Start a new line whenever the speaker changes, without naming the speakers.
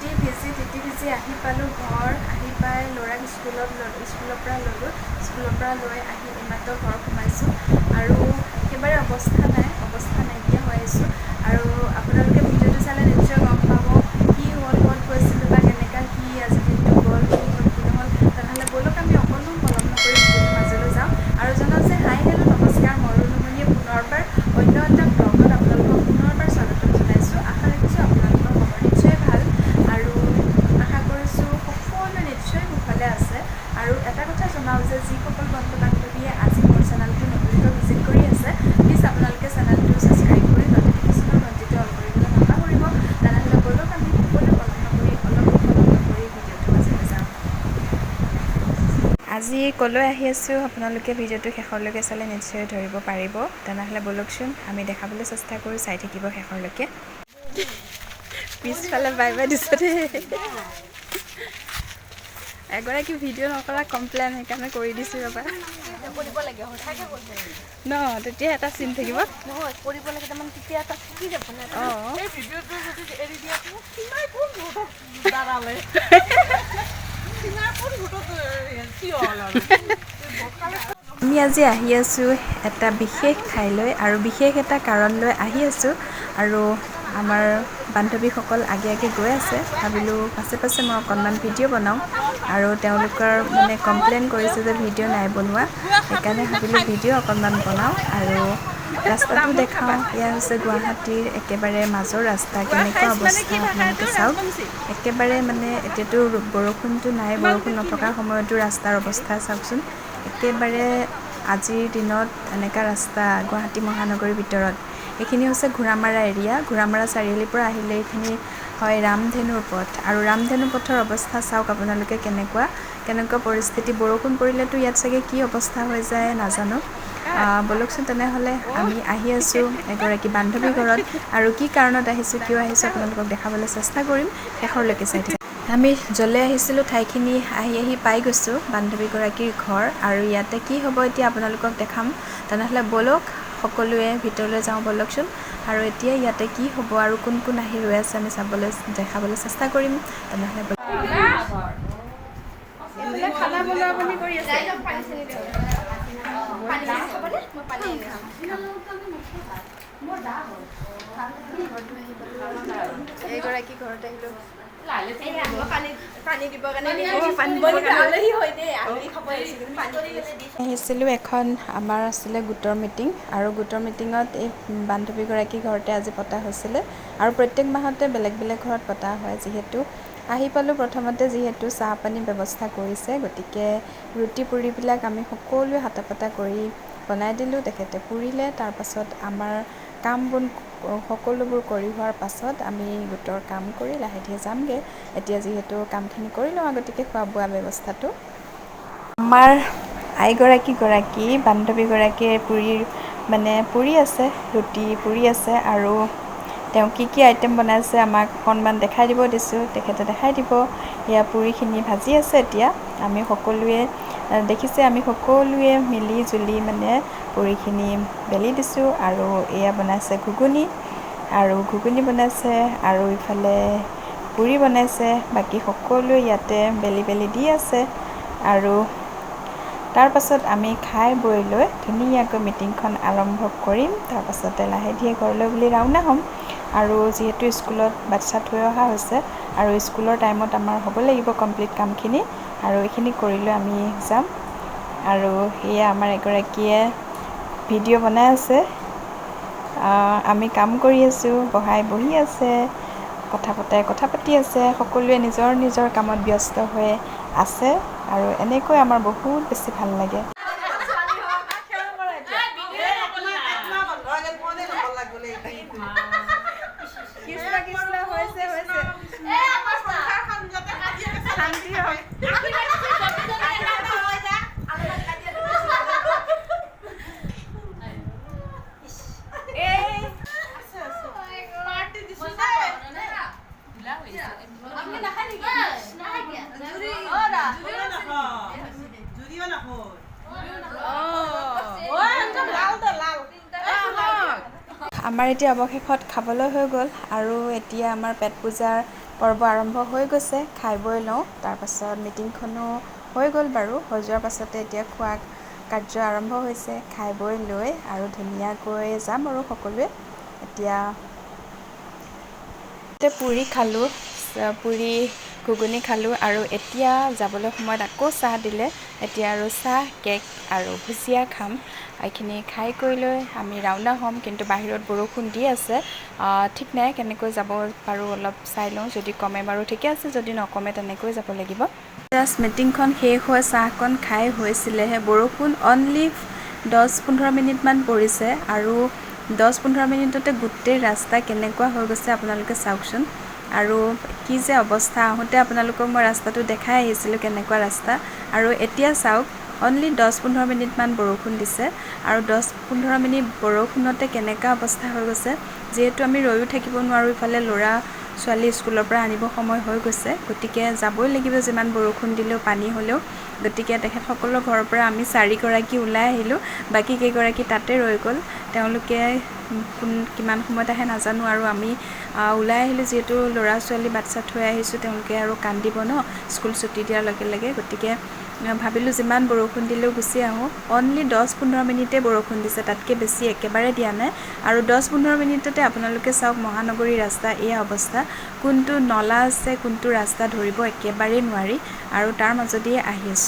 যেতি ভিজি যেতি ভিজি আহি পালোঁ ঘৰ আহি পাই ল'ৰাক স্কুলত স্কুলৰ পৰা ল'লোঁ স্কুলৰ পৰা লৈ আহি ইমাত্ৰ ঘৰ সোমাইছোঁ আৰু একেবাৰে অৱস্থা নাই অৱস্থা নাইকিয়া হৈ আহিছোঁ আৰু আপোনালোকে ভিডিঅ'টো চালে নিশ্চয় গম আজি ক'লৈ আহি আছোঁ আপোনালোকে ভিডিঅ'টো শেষলৈকে চালে নিশ্চয় ধৰিব পাৰিব। তেনেহ'লে ব'লকচোন আমি দেখাবলৈ চেষ্টা কৰোঁ চাই থাকিব শেষলৈকে পিছফালে বাই বাই দিছে দেই। এগৰাকী ভিডিঅ' নকৰা কমপ্লেইন সেইকাৰণে কৰি দিছোঁ ৰ'বা। ন তেতিয়া এটা চিন থাকিব। অঁ। আমি আজি আহি আছোঁ এটা বিশেষ ঠাইলৈ আৰু বিশেষ এটা কাৰণ লৈ আহি আছোঁ আৰু আমাৰ বান্ধৱীসকল আগে আগে গৈ আছে। ভাবিলোঁ পাছে পাছে মই অকণমান ভিডিঅ' বনাওঁ আৰু তেওঁলোকৰ মানে কমপ্লেইন কৰিছে যে ভিডিঅ' নাই বনোৱা। সেইকাৰণে ভাবিলোঁ ভিডিঅ' অকণমান বনাওঁ আৰু ৰাস্তাটো দেখাওঁ এয়া হৈছে গুৱাহাটীৰ একেবাৰে মাজৰ ৰাস্তা কেনেকুৱা অৱস্থা আপোনালোকে চাওক। একেবাৰে মানে এতিয়াতো বৰষুণটো নাই বৰষুণ নথকাৰ সময়তো ৰাস্তাৰ অৱস্থা চাওকচোন। একেবাৰে আজিৰ দিনত এনেকুৱা ৰাস্তা গুৱাহাটী মহানগৰীৰ ভিতৰত। এইখিনি হৈছে ঘোঁৰামাৰা এৰিয়া। ঘোঁৰামাৰা চাৰিআলিৰ পৰা আহিলে এইখিনি হয় ৰামধেনুৰ পথ। আৰু ৰামধেনু পথৰ অৱস্থা চাওক আপোনালোকে কেনেকুৱা কেনেকুৱা পৰিস্থিতি। বৰষুণ পৰিলেতো ইয়াত চাগে কি অৱস্থা হৈ যায় নাজানো। ব'লকচোন তেনেহ'লে আমি আহি আছোঁ এগৰাকী বান্ধৱীৰ ঘৰত। আৰু কি কাৰণত আহিছোঁ কিয় আহিছোঁ আপোনালোকক দেখাবলৈ চেষ্টা কৰিম। শেষৰলৈকে চাই থাকিব আমি য'লৈ আহিছিলোঁ ঠাইখিনি আহি আহি পাই গৈছোঁ বান্ধৱীগৰাকীৰ ঘৰ। আৰু ইয়াতে কি হ'ব এতিয়া আপোনালোকক দেখাম। তেনেহ'লে ব'লক সকলোৱে ভিতৰলৈ যাওঁ ব'লকচোন। আৰু এতিয়া ইয়াতে কি হ'ব আৰু কোন কোন আহি ৰৈ আছে আমি চাবলৈ দেখাবলৈ চেষ্টা কৰিম। তেনেহ'লে। খানা বনোৱা বনি কৰি আছে। এইগৰাকী ঘৰত আহিছিলোঁ এখন আমাৰ আছিলে গোটৰ মিটিং আৰু গোটৰ মিটিঙত এই বান্ধৱীগৰাকী ঘৰতে আজি পতা হৈছিলে। আৰু প্ৰত্যেক মাহতে বেলেগ বেলেগ ঘৰত পতা হয় যিহেতু আহি পালোঁ প্ৰথমতে যিহেতু চাহ পানী ব্যৱস্থা কৰিছে গতিকে ৰুটি পুৰিবিলাক আমি সকলোৱে হাতা পাতা কৰি বনাই দিলোঁ তেখেতে পুৰিলে তাৰপাছত আমাৰ কাম বন সকলোবোৰ কৰি হোৱাৰ পাছত আমি গোটৰ কাম কৰি লাহে ধীৰে যামগৈ। এতিয়া যিহেতু কামখিনি কৰি লওঁ গতিকে খোৱা বোৱা ব্যৱস্থাটো। আমাৰ আইগৰাকী গৰাকী বান্ধৱীগৰাকীয়ে পুৰি মানে পুৰি আছে ৰুটি পুৰি আছে আৰু তেওঁ কি কি আইটেম বনাইছে আমাক অকণমান দেখাই দিব দিছোঁ তেখেতে দেখাই দিব। এয়া পুৰিখিনি ভাজি আছে এতিয়া। আমি সকলোৱে দেখিছে আমি সকলোৱে মিলি জুলি মানে পুৰিখিনি বেলি দিছোঁ আৰু এয়া বনাইছে ঘুগুনি। আৰু ঘুগুনি বনাইছে আৰু ইফালে পুৰি বনাইছে বাকী সকলোৱে ইয়াতে বেলি বেলি দি আছে। আৰু তাৰপাছত আমি খাই বৈ লৈ ধুনীয়াকৈ মিটিংখন আৰম্ভ কৰিম। তাৰপাছতে লাহে ধীৰে ঘৰলৈ বুলি ৰাওনা হ'ম। আৰু যিহেতু স্কুলত বাচ্ছা থৈ অহা হৈছে আৰু স্কুলৰ টাইমত আমাৰ হ'ব লাগিব কমপ্লিট কামখিনি আৰু এইখিনি কৰি লৈ আমি যাম। আৰু সেয়া আমাৰ এগৰাকীয়ে ভিডিঅ' বনাই আছে। আমি কাম কৰি আছোঁ বহাই বহি আছে কথা পতাই কথা পাতি আছে সকলোৱে নিজৰ নিজৰ কামত ব্যস্ত হৈ আছে আৰু এনেকৈ আমাৰ বহুত বেছি ভাল লাগে। আমাৰ এতিয়া অৱশেষত খাবলৈ হৈ গ'ল আৰু এতিয়া আমাৰ পেট পূজাৰ পৰ্ব আৰম্ভ হৈ গৈছে খাই বৈ লওঁ। তাৰপাছত মিটিংখনো হৈ গ'ল বাৰু। হৈ যোৱাৰ পাছতে এতিয়া খোৱা কাৰ্য আৰম্ভ হৈছে খাই বৈ লৈ আৰু ধুনীয়াকৈ যাম আৰু সকলোৱে। এতিয়া পুৰি খালোঁ পুৰি ঘুগুনি খালোঁ আৰু এতিয়া যাবলৈ সময়ত আকৌ চাহ দিলে। এতিয়া আৰু চাহ কেক আৰু ভুজিয়া খাম। এইখিনি খাই কৰি লৈ আমি ৰাওনা হ'ম কিন্তু বাহিৰত বৰষুণ দি আছে। ঠিক নাই কেনেকৈ যাব পাৰোঁ অলপ চাই লওঁ। যদি কমে বাৰু ঠিকে আছে যদি নকমে তেনেকৈ যাব লাগিব। জাষ্ট মিটিংখন শেষ হৈ চাহকণ খাই হৈছিলেহে। বৰষুণ অনলি দহ পোন্ধৰ মিনিটমান পৰিছে। আৰু দহ পোন্ধৰ মিনিটতে গোটেই ৰাস্তা কেনেকুৱা হৈ গৈছে আপোনালোকে চাওকচোন। আৰু কি যে অৱস্থা আহোঁতে আপোনালোকক মই ৰাস্তাটো দেখাই আহিছিলোঁ কেনেকুৱা ৰাস্তা। আৰু এতিয়া চাওক অনলি দহ পোন্ধৰ মিনিটমান বৰষুণ দিছে। আৰু দহ পোন্ধৰ মিনিট বৰষুণতে কেনেকুৱা অৱস্থা হৈ গৈছে যিহেতু আমি ৰৈও থাকিব নোৱাৰোঁ ইফালে ল'ৰা ছোৱালী স্কুলৰ পৰা আনিব সময় হৈ গৈছে। গতিকে যাবই লাগিব যিমান বৰষুণ দিলেও পানী হ'লেও। গতিকে তেখেতসকলৰ ঘৰৰ পৰা আমি চাৰিগৰাকী ওলাই আহিলোঁ বাকী কেইগৰাকী তাতে ৰৈ গ'ল। তেওঁলোকে কোন কিমান সময়ত আহে নাজানো আৰু আমি ওলাই আহিলোঁ যিহেতু ল'ৰা ছোৱালী বাচ্ছা থৈ আহিছোঁ তেওঁলোকে আৰু কান্দিব ন স্কুল ছুটি দিয়াৰ লগে লগে। গতিকে ভাবিলোঁ যিমান বৰষুণ দিলেও গুচি আহোঁ। অনলি দহ পোন্ধৰ মিনিটেই বৰষুণ দিছে তাতকৈ বেছি একেবাৰে দিয়া নাই। আৰু দহ পোন্ধৰ মিনিটতে আপোনালোকে চাওক মহানগৰী ৰাস্তা এয়া অৱস্থা। কোনটো নলা আছে কোনটো ৰাস্তা ধৰিব একেবাৰেই নোৱাৰি। আৰু তাৰ মাজদিয়ে আহি আছোঁ।